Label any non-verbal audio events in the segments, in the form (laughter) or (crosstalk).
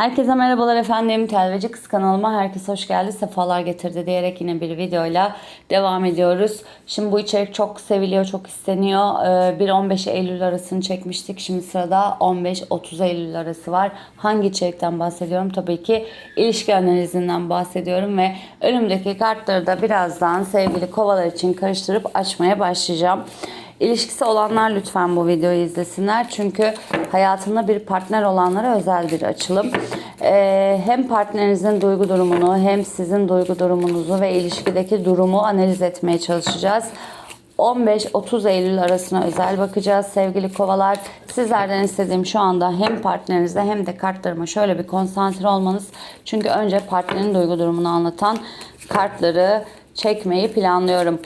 Herkese merhabalar efendim. Telveci Kız kanalıma herkes hoş geldi. Sefalar getirdi diyerek yine bir videoyla devam ediyoruz. Şimdi bu içerik çok seviliyor, çok isteniyor. Ee, 1-15 Eylül arasını çekmiştik. Şimdi sırada 15-30 Eylül arası var. Hangi içerikten bahsediyorum? Tabii ki ilişki analizinden bahsediyorum ve önümdeki kartları da birazdan sevgili kovalar için karıştırıp açmaya başlayacağım. İlişkisi olanlar lütfen bu videoyu izlesinler. Çünkü hayatında bir partner olanlara özel bir açılım. Ee, hem partnerinizin duygu durumunu hem sizin duygu durumunuzu ve ilişkideki durumu analiz etmeye çalışacağız. 15-30 Eylül arasına özel bakacağız sevgili kovalar. Sizlerden istediğim şu anda hem partnerinize hem de kartlarıma şöyle bir konsantre olmanız. Çünkü önce partnerin duygu durumunu anlatan kartları çekmeyi planlıyorum.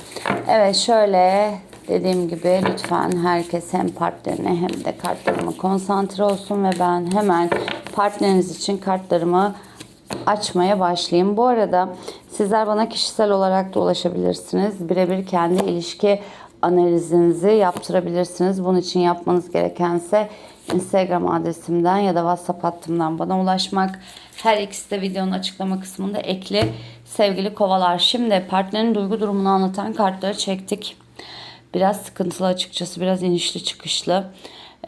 Evet şöyle dediğim gibi lütfen herkes hem partnerine hem de kartlarıma konsantre olsun ve ben hemen partneriniz için kartlarımı açmaya başlayayım. Bu arada sizler bana kişisel olarak da ulaşabilirsiniz. Birebir kendi ilişki analizinizi yaptırabilirsiniz. Bunun için yapmanız gerekense Instagram adresimden ya da WhatsApp hattımdan bana ulaşmak. Her ikisi de videonun açıklama kısmında ekli. Sevgili kovalar şimdi partnerin duygu durumunu anlatan kartları çektik. Biraz sıkıntılı açıkçası, biraz inişli çıkışlı.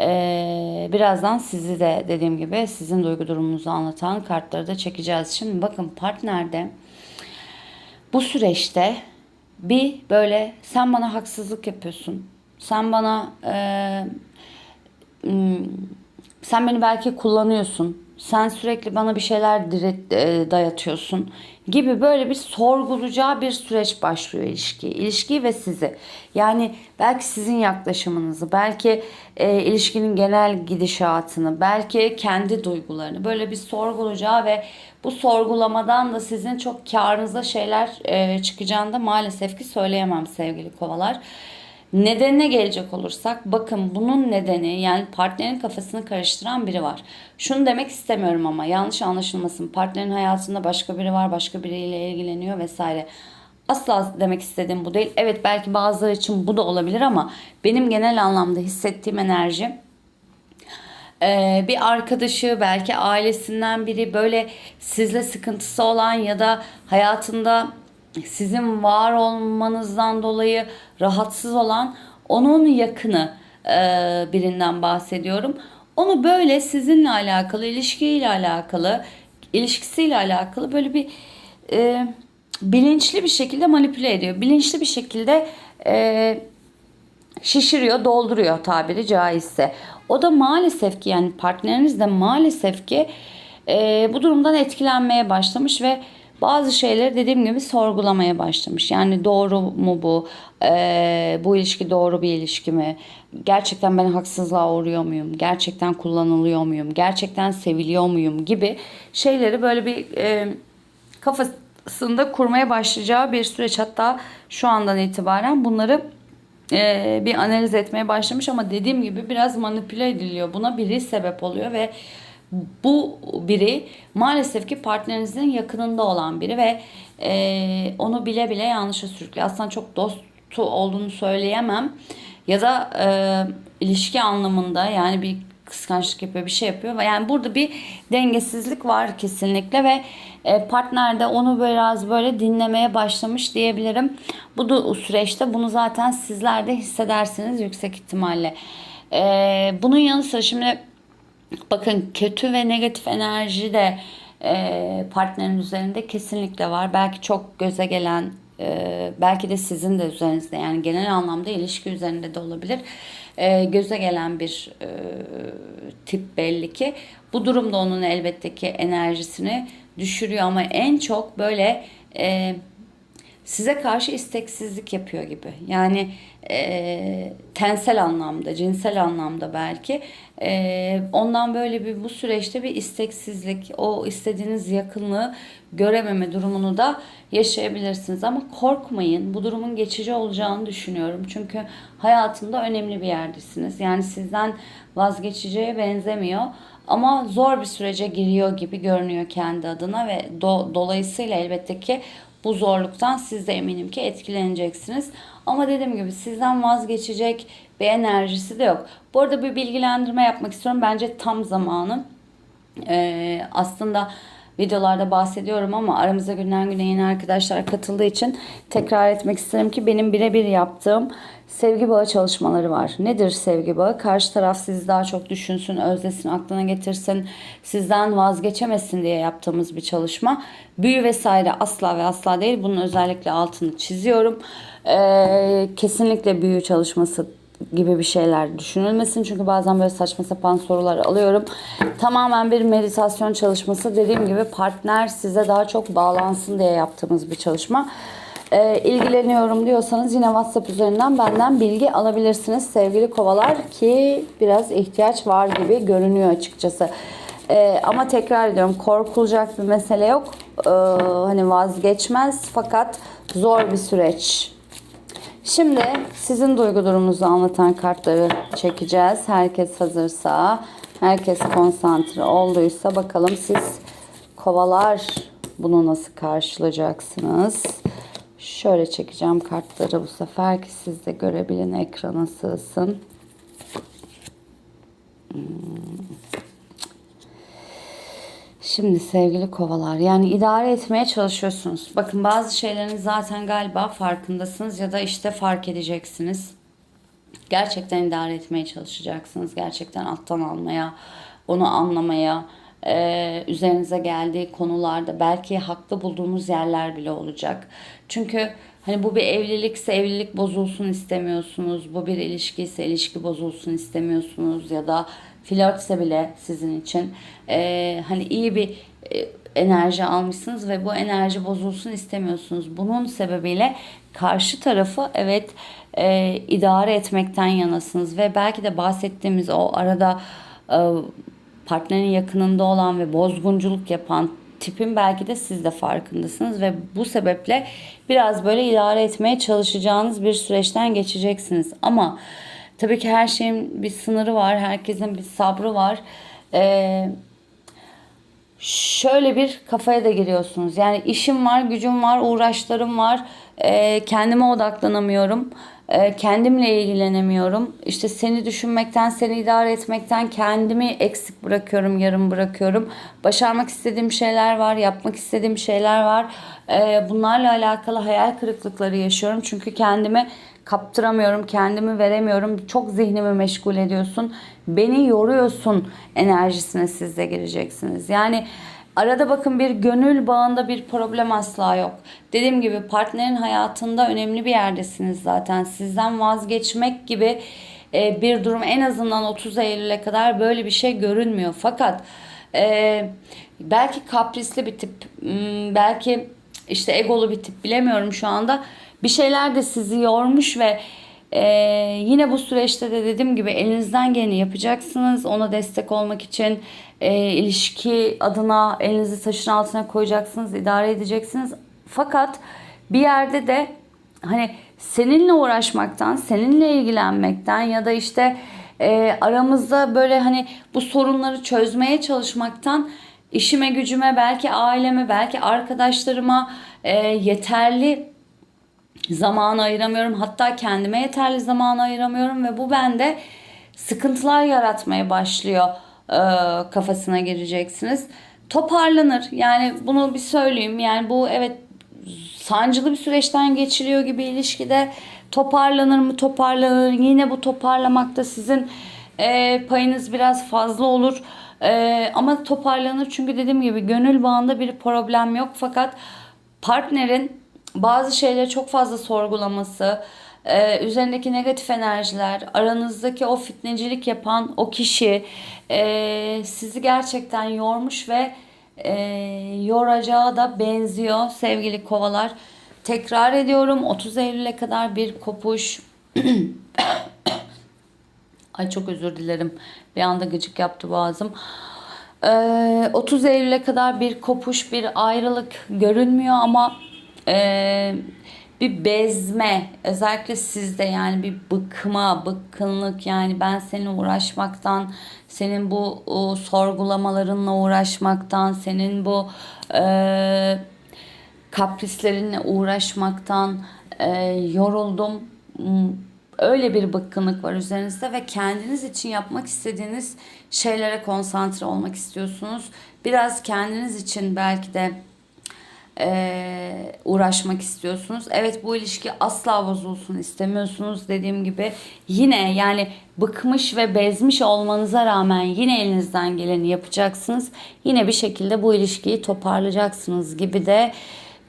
Ee, birazdan sizi de dediğim gibi sizin duygu durumunuzu anlatan kartları da çekeceğiz. Şimdi bakın partnerde bu süreçte bir böyle sen bana haksızlık yapıyorsun. Sen bana e, m, sen beni belki kullanıyorsun. Sen sürekli bana bir şeyler diret, e, dayatıyorsun gibi böyle bir sorgulayacağı bir süreç başlıyor ilişki. İlişki ve sizi. Yani belki sizin yaklaşımınızı, belki e, ilişkinin genel gidişatını, belki kendi duygularını böyle bir sorgulayacağı ve bu sorgulamadan da sizin çok karınıza şeyler e, çıkacağını da maalesef ki söyleyemem sevgili kovalar. Nedenine gelecek olursak bakın bunun nedeni yani partnerin kafasını karıştıran biri var. Şunu demek istemiyorum ama yanlış anlaşılmasın. Partnerin hayatında başka biri var, başka biriyle ilgileniyor vesaire. Asla demek istediğim bu değil. Evet belki bazıları için bu da olabilir ama benim genel anlamda hissettiğim enerji ee, bir arkadaşı belki ailesinden biri böyle sizle sıkıntısı olan ya da hayatında sizin var olmanızdan dolayı rahatsız olan onun yakını e, birinden bahsediyorum. Onu böyle sizinle alakalı, ilişkiyle alakalı, ilişkisiyle alakalı böyle bir e, bilinçli bir şekilde manipüle ediyor. Bilinçli bir şekilde e, şişiriyor, dolduruyor tabiri caizse. O da maalesef ki yani partneriniz de maalesef ki e, bu durumdan etkilenmeye başlamış ve bazı şeyleri dediğim gibi sorgulamaya başlamış. Yani doğru mu bu? E, bu ilişki doğru bir ilişki mi? Gerçekten ben haksızlığa uğruyor muyum? Gerçekten kullanılıyor muyum? Gerçekten seviliyor muyum? Gibi şeyleri böyle bir e, kafasında kurmaya başlayacağı bir süreç. Hatta şu andan itibaren bunları e, bir analiz etmeye başlamış ama dediğim gibi biraz manipüle ediliyor. Buna biri sebep oluyor ve bu biri maalesef ki partnerinizin yakınında olan biri ve e, onu bile bile yanlışa sürüklüyor. Aslında çok dostu olduğunu söyleyemem ya da e, ilişki anlamında yani bir kıskançlık yapıyor bir şey yapıyor. Yani burada bir dengesizlik var kesinlikle ve e, partner de onu biraz böyle dinlemeye başlamış diyebilirim. Bu da süreçte bunu zaten sizler de hissedersiniz yüksek ihtimalle. E, bunun yanı sıra şimdi bakın kötü ve negatif enerji de e, partnerin üzerinde kesinlikle var. Belki çok göze gelen belki de sizin de üzerinizde yani genel anlamda ilişki üzerinde de olabilir. göze gelen bir tip belli ki. Bu durumda onun elbette ki enerjisini düşürüyor ama en çok böyle e, size karşı isteksizlik yapıyor gibi. Yani e, tensel anlamda, cinsel anlamda belki e, ondan böyle bir bu süreçte bir isteksizlik, o istediğiniz yakınlığı görememe durumunu da yaşayabilirsiniz. Ama korkmayın, bu durumun geçici olacağını düşünüyorum. Çünkü hayatında önemli bir yerdesiniz. Yani sizden vazgeçeceğe benzemiyor. Ama zor bir sürece giriyor gibi görünüyor kendi adına ve do, dolayısıyla elbette ki bu zorluktan siz de eminim ki etkileneceksiniz. Ama dediğim gibi sizden vazgeçecek bir enerjisi de yok. Bu arada bir bilgilendirme yapmak istiyorum. Bence tam zamanı. Ee, aslında videolarda bahsediyorum ama aramıza günden güne yeni arkadaşlar katıldığı için tekrar etmek isterim ki benim birebir yaptığım sevgi bağı çalışmaları var. Nedir sevgi bağı? Karşı taraf sizi daha çok düşünsün, özlesin, aklına getirsin, sizden vazgeçemesin diye yaptığımız bir çalışma. Büyü vesaire asla ve asla değil. Bunun özellikle altını çiziyorum. Ee, kesinlikle büyü çalışması gibi bir şeyler düşünülmesin. Çünkü bazen böyle saçma sapan sorular alıyorum. Tamamen bir meditasyon çalışması. Dediğim gibi partner size daha çok bağlansın diye yaptığımız bir çalışma. Ee, ilgileniyorum diyorsanız yine WhatsApp üzerinden benden bilgi alabilirsiniz sevgili kovalar ki biraz ihtiyaç var gibi görünüyor açıkçası. Ee, ama tekrar ediyorum korkulacak bir mesele yok. Ee, hani vazgeçmez fakat zor bir süreç. Şimdi sizin duygu durumunuzu anlatan kartları çekeceğiz. Herkes hazırsa, herkes konsantre olduysa bakalım siz kovalar bunu nasıl karşılayacaksınız? Şöyle çekeceğim kartları bu sefer ki siz de görebilin ekrana sığsın. Hmm. Şimdi sevgili kovalar yani idare etmeye çalışıyorsunuz. Bakın bazı şeylerin zaten galiba farkındasınız ya da işte fark edeceksiniz. Gerçekten idare etmeye çalışacaksınız. Gerçekten alttan almaya, onu anlamaya, e, üzerinize geldiği konularda belki haklı bulduğunuz yerler bile olacak. Çünkü hani bu bir evlilikse evlilik bozulsun istemiyorsunuz. Bu bir ilişki ise ilişki bozulsun istemiyorsunuz ya da flörtse bile sizin için e, hani iyi bir e, enerji almışsınız ve bu enerji bozulsun istemiyorsunuz. Bunun sebebiyle karşı tarafı evet e, idare etmekten yanasınız ve belki de bahsettiğimiz o arada e, partnerin yakınında olan ve bozgunculuk yapan tipin belki de siz de farkındasınız ve bu sebeple biraz böyle idare etmeye çalışacağınız bir süreçten geçeceksiniz. Ama tabii ki her şeyin bir sınırı var, herkesin bir sabrı var. Ee, şöyle bir kafaya da giriyorsunuz. Yani işim var, gücüm var, uğraşlarım var. Ee, kendime odaklanamıyorum. Ee, kendimle ilgilenemiyorum. İşte seni düşünmekten, seni idare etmekten kendimi eksik bırakıyorum, yarım bırakıyorum. Başarmak istediğim şeyler var, yapmak istediğim şeyler var. Ee, bunlarla alakalı hayal kırıklıkları yaşıyorum. Çünkü kendimi kaptıramıyorum, kendimi veremiyorum. Çok zihnimi meşgul ediyorsun. Beni yoruyorsun enerjisine siz de gireceksiniz. Yani arada bakın bir gönül bağında bir problem asla yok. Dediğim gibi partnerin hayatında önemli bir yerdesiniz zaten. Sizden vazgeçmek gibi e, bir durum en azından 30 Eylül'e kadar böyle bir şey görünmüyor. Fakat e, belki kaprisli bir tip, hmm, belki işte egolu bir tip bilemiyorum şu anda. Bir şeyler de sizi yormuş ve e, yine bu süreçte de dediğim gibi elinizden geleni yapacaksınız. Ona destek olmak için e, ilişki adına elinizi taşın altına koyacaksınız, idare edeceksiniz. Fakat bir yerde de hani seninle uğraşmaktan, seninle ilgilenmekten ya da işte e, aramızda böyle hani bu sorunları çözmeye çalışmaktan işime gücüme belki aileme belki arkadaşlarıma e, yeterli zaman ayıramıyorum. Hatta kendime yeterli zaman ayıramıyorum ve bu bende sıkıntılar yaratmaya başlıyor e, kafasına gireceksiniz. Toparlanır. Yani bunu bir söyleyeyim. Yani bu evet sancılı bir süreçten geçiliyor gibi ilişkide toparlanır mı toparlanır. Yine bu toparlamakta sizin e, payınız biraz fazla olur. E, ama toparlanır çünkü dediğim gibi gönül bağında bir problem yok. Fakat partnerin bazı şeyleri çok fazla sorgulaması, e, üzerindeki negatif enerjiler, aranızdaki o fitnecilik yapan o kişi e, sizi gerçekten yormuş ve e, yoracağı da benziyor sevgili kovalar. Tekrar ediyorum 30 Eylül'e kadar bir kopuş. (coughs) Ay çok özür dilerim. Bir anda gıcık yaptı boğazım. Ee, 30 Eylül'e kadar bir kopuş, bir ayrılık görünmüyor ama e, bir bezme özellikle sizde yani bir bıkma, bıkkınlık yani ben seninle uğraşmaktan, senin bu o, sorgulamalarınla uğraşmaktan, senin bu e, kaprislerinle uğraşmaktan e, yoruldum. öyle bir bıkkınlık var üzerinizde ve kendiniz için yapmak istediğiniz şeylere konsantre olmak istiyorsunuz. Biraz kendiniz için belki de eee, uğraşmak istiyorsunuz. Evet bu ilişki asla bozulsun istemiyorsunuz dediğim gibi. Yine yani bıkmış ve bezmiş olmanıza rağmen yine elinizden geleni yapacaksınız. Yine bir şekilde bu ilişkiyi toparlayacaksınız gibi de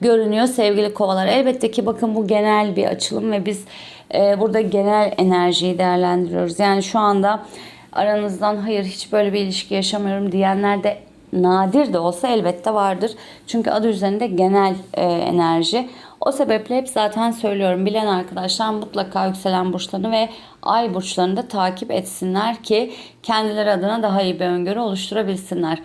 görünüyor sevgili kovalar. Elbette ki bakın bu genel bir açılım ve biz e, burada genel enerjiyi değerlendiriyoruz. Yani şu anda aranızdan hayır hiç böyle bir ilişki yaşamıyorum diyenler de nadir de olsa elbette vardır. Çünkü adı üzerinde genel e, enerji. O sebeple hep zaten söylüyorum bilen arkadaşlar mutlaka yükselen burçlarını ve ay burçlarını da takip etsinler ki kendileri adına daha iyi bir öngörü oluşturabilsinler.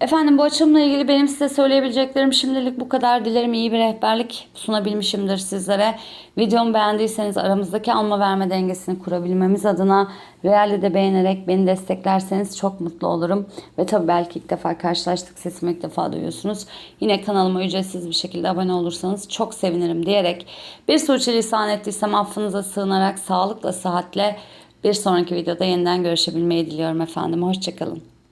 Efendim bu açılımla ilgili benim size söyleyebileceklerim şimdilik bu kadar. Dilerim iyi bir rehberlik sunabilmişimdir sizlere. Videomu beğendiyseniz aramızdaki alma verme dengesini kurabilmemiz adına realde de beğenerek beni desteklerseniz çok mutlu olurum. Ve tabii belki ilk defa karşılaştık sesimi ilk defa duyuyorsunuz. Yine kanalıma ücretsiz bir şekilde abone olursanız çok sevinirim diyerek bir sürçülisan ettiysem affınıza sığınarak sağlıkla sıhhatle bir sonraki videoda yeniden görüşebilmeyi diliyorum efendim. Hoşçakalın.